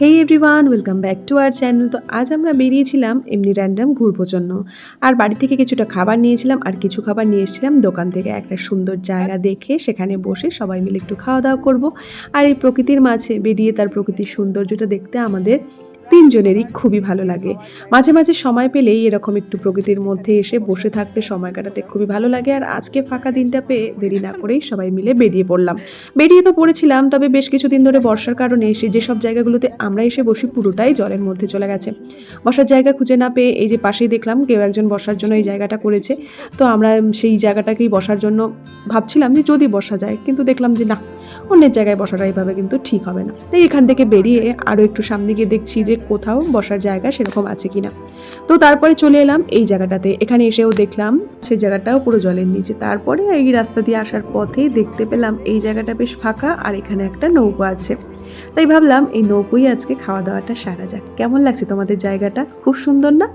Hey everyone welcome back to our channel তো আজ আমরা বেরিয়েছিলাম এমনি র্যান্ডাম ঘুরবো জন্য। আর বাড়ি থেকে কিছুটা খাবার নিয়েছিলাম আর কিছু খাবার নিয়ে এসেছিলাম দোকান থেকে। একটা সুন্দর জায়গা দেখে সেখানে বসে সবাই মিলে একটু খাওয়া দাওয়া করব। আর এই প্রকৃতির মাঝে বেরিয়ে তার প্রকৃতির সৌন্দর্যটা দেখতে আমাদের তিনজনেরই খুবই ভালো লাগে। মাঝে মাঝে সময় পেলেই এরকম একটু প্রকৃতির মধ্যে এসে বসে থাকতে সময় কাটাতে খুবই ভালো লাগে। আর আজকে ফাঁকা দিনটা পেয়ে দেরি না করেই সবাই মিলে বেরিয়ে পড়লাম। বেরিয়ে তো পড়েছিলাম, তবে বেশ কিছুদিন ধরে বর্ষার কারণে এসে যেসব জায়গাগুলোতে আমরা এসে বসি পুরোটাই জলের মধ্যে চলে গেছে। বসার জায়গা খুঁজে না পেয়ে এই যে পাশেই দেখলাম কেউ একজন বসার জন্য এই জায়গাটা করেছে। তো আমরা সেই জায়গাটাকেই বসার জন্য ভাবছিলাম যে যদি বসা যায়, কিন্তু দেখলাম যে না, অন্যের জায়গায় বসাটা এইভাবে কিন্তু ঠিক হবে না। তাই এখান থেকে বেরিয়ে আরও একটু সামনে গিয়ে দেখছি যে কোথাও বসার জায়গা সেরকম আছে কিনা। তো তারপরে চলে এলাম এই জায়গাটাতে। এখানে এসেও দেখলাম সে জায়গাটাও পুরো জলের নিচে। তারপরে এই রাস্তা দিয়ে আসার পথেই দেখতে পেলাম এই জায়গাটা বেশ ফাঁকা আর এখানে একটা নৌকো আছে। তাই ভাবলাম এই নৌকোই আজকে খাওয়া দাওয়াটা সারা যাক। কেমন লাগছে তোমাদের জায়গাটা? খুব সুন্দর না?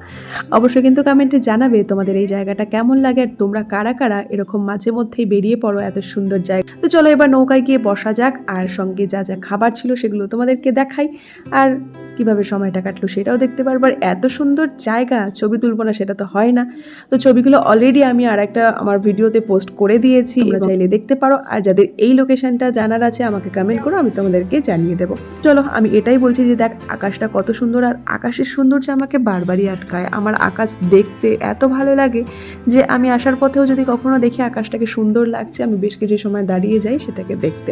অবশ্যই কিন্তু কমেন্টে জানাবে তোমাদের এই জায়গাটা কেমন লাগে আর তোমরা কারা কারা এরকম মাঝে মধ্যেই বেরিয়ে পড়ো এত সুন্দর জায়গা। তো চলো এবার নৌকায় গিয়ে বসা যাক আর সঙ্গে যা যা খাবার ছিল সেগুলো তোমাদেরকে দেখাই। আর কীভাবে সময়টা কাটলো সেটাও দেখতে পারব। আর এত সুন্দর জায়গা ছবি তুলবো না সেটা তো হয় না। তো ছবিগুলো অলরেডি আমি আর একটা আমার ভিডিওতে পোস্ট করে দিয়েছি তোমরা চাইলে দেখতে পারো। আর যাদের এই লোকেশনটা জানার আছে আমাকে কমেন্ট করো আমি তোমাদেরকে জানিয়ে দেবো। চলো আমি এটাই বলছি যে দেখ আকাশটা কত সুন্দর আর আকাশের সৌন্দর্য আমাকে বারবারই আটকায়। আমার আকাশ দেখতে এত ভালো লাগে যে আমি আসার পথেও যদি কখনো দেখি আকাশটাকে সুন্দর লাগছে আমি বেশ কিছু সময় দাঁড়িয়ে যাই সেটাকে দেখতে।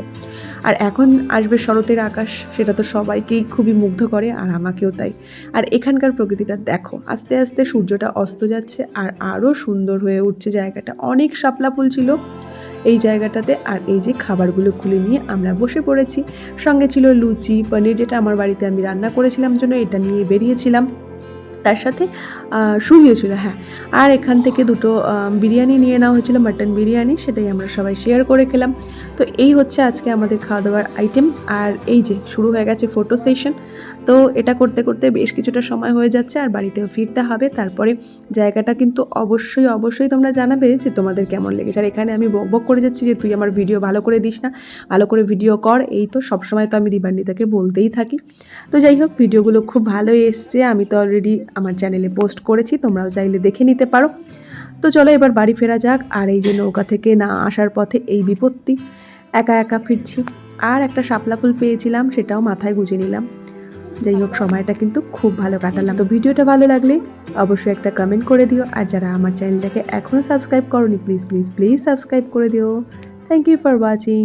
আর এখন আসবে শরতের আকাশ সেটা তো সবাইকেই খুবই মুগ্ধ করে। আর আমাকেও তাই। আর এখানকার প্রকৃতিটা দেখো, আস্তে আস্তে সূর্যটা অস্ত যাচ্ছে আর আরও সুন্দর হয়ে উঠছে জায়গাটা। অনেক শাপলা ফুল ছিল এই জায়গাটাতে আর এই যে খাবারগুলো খুলে নিয়ে আমরা বসে পড়েছি। সঙ্গে ছিল লুচি, পনির যেটা আমার বাড়িতে আমি রান্না করেছিলাম জন্য, এটা নিয়ে বেরিয়েছিলাম। তার সাথে সুজিও ছিল হ্যাঁ। আর এখান থেকে দুটো বিরিয়ানি নিয়ে নেওয়া হয়েছিল, মাটন বিরিয়ানি, সেটাই আমরা সবাই শেয়ার করে খেলাম। তো এই হচ্ছে আজকে আমাদের খাওয়া দাওয়ার আইটেম আর এই যে, শুরু হয়ে গেছে ফটো সেশন তো এটা করতে করতে বেশ কিছুটা সময় হয়ে যাচ্ছে, আর বাড়িতেও ফিরতে হবে। তারপরে জায়গাটা কিন্তু অবশ্যই অবশ্যই তোমরা জানাবে যে তোমাদের কেমন লেগেছে। আর এখানে আমি বক বক করে যাচ্ছি যে, তুই আমার ভিডিও ভালো করে দিস না। ভালো করে ভিডিও কর। এই তো সবসময় তো আমি দিবান্বিতাকে বলতেই থাকি। তো যাই হোক ভিডিওগুলো খুব ভালোই এসছে। আমি তো অলরেডি আমার চ্যানেলে পোস্ট করেছি, তোমরাও চাইলে দেখে নিতে পারো। তো চলো এবার বাড়ি ফেরা যাক, আর এই যে নৌকা থেকে না আসার পথে এই বিপত্তি। একা একা ফিরছি, আর একটা শাপলা ফুল পেয়েছিলাম, সেটাও মাথায় গুজে নিলাম। যাই হোক, সময়টা কিন্তু খুব ভালো কাটালাম। তো ভিডিওটা ভালো লাগলে অবশ্যই একটা কমেন্ট করে দিও, আর যারা আমার চ্যানেলটাকে এখনও সাবস্ক্রাইব করনি প্লিজ প্লিজ প্লিজ সাবস্ক্রাইব করে দিও। Thank you for watching